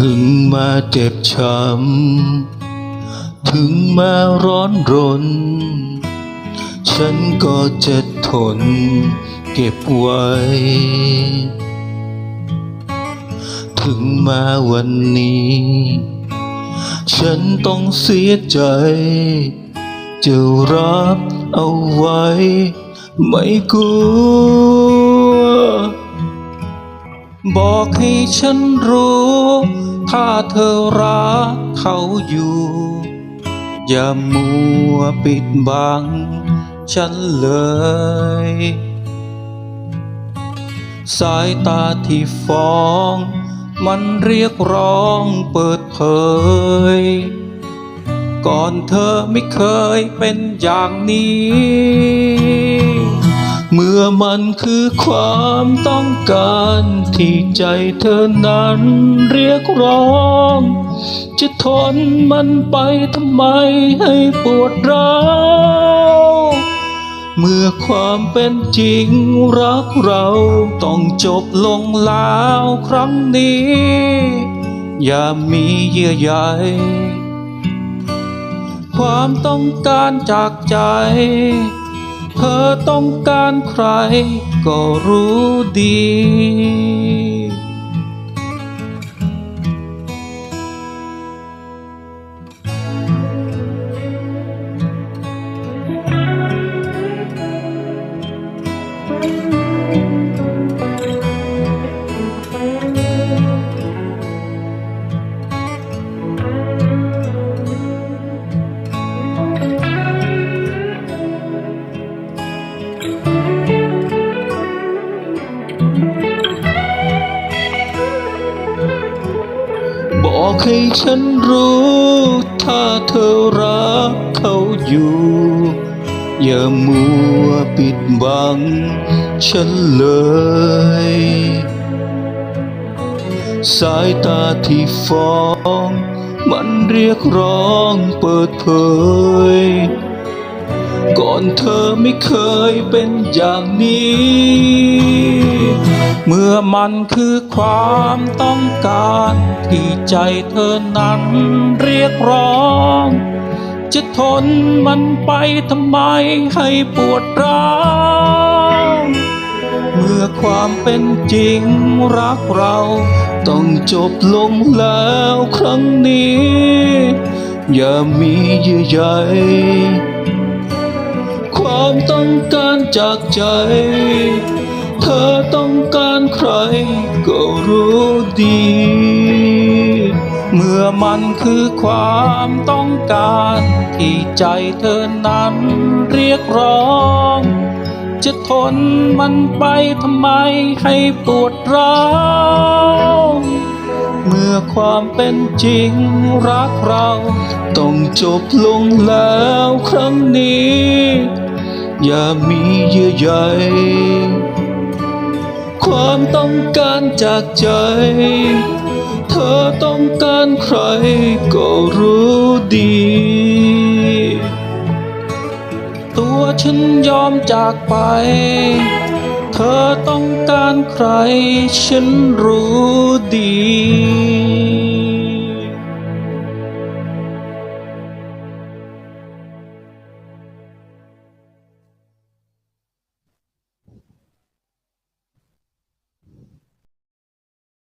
ถึงมาเจ็บช้ำ ถึงมาร้อนรน ฉันก็จะทนเก็บไว้ ถึงมาวันนี้ ฉันต้องเสียใจ จะรับเอาไว้ ไม่กลัว บอกให้ฉันรู้ ถ้าเธอรักเขาอยู่ อย่ามัวปิดบังฉันเลย สายตาที่ฟ้อง มันเรียกร้องเปิดเผย ก่อนเธอไม่เคยเป็นอย่างนี้ เมื่อมันคือความต้องการที่ใจเธอนั้นเรียกร้อง จะทนมันไปทำไมให้ปวดร้าวเมื่อความเป็นจริงรักเราต้องจบลงแล้วครั้งนี้ อย่ามีเยื่อใยความต้องการจากใจ เธอต้องการใครก็รู้ดี บอกให้ฉันรู้ ถ้าเธอรักเขาอยู่ อย่ามัวปิดบังฉันเลย สายตาที่ฟ้อง มันเรียกร้องเปิดเผย ก่อนเธอไม่เคยเป็นอย่างนี้ เมื่อมันคือความต้องการที่ใจเธอนั้นเรียกร้อง จะทนมันไปทำไมให้ปวดร้าวเมื่อความเป็นจริงรักเรา ต้องจบลงแล้วครั้งนี้ อย่ามีเยื่อใยความต้องการจากใจ เธอต้องการ ใครก็รู้ดี เมื่อมันคือความต้องการที่ใจเธอนั้นเรียกร้อง จะทนมันไปทำไมให้ปวดร้าวเมื่อความเป็นจริงรักเรา ต้องจบลงแล้วครั้งนี้ อย่ามีเยื่อใย ความต้องการจากใจ เธอต้องการใครก็รู้ดี ตัวฉันยอมจากไป เธอต้องการใครฉันรู้ดี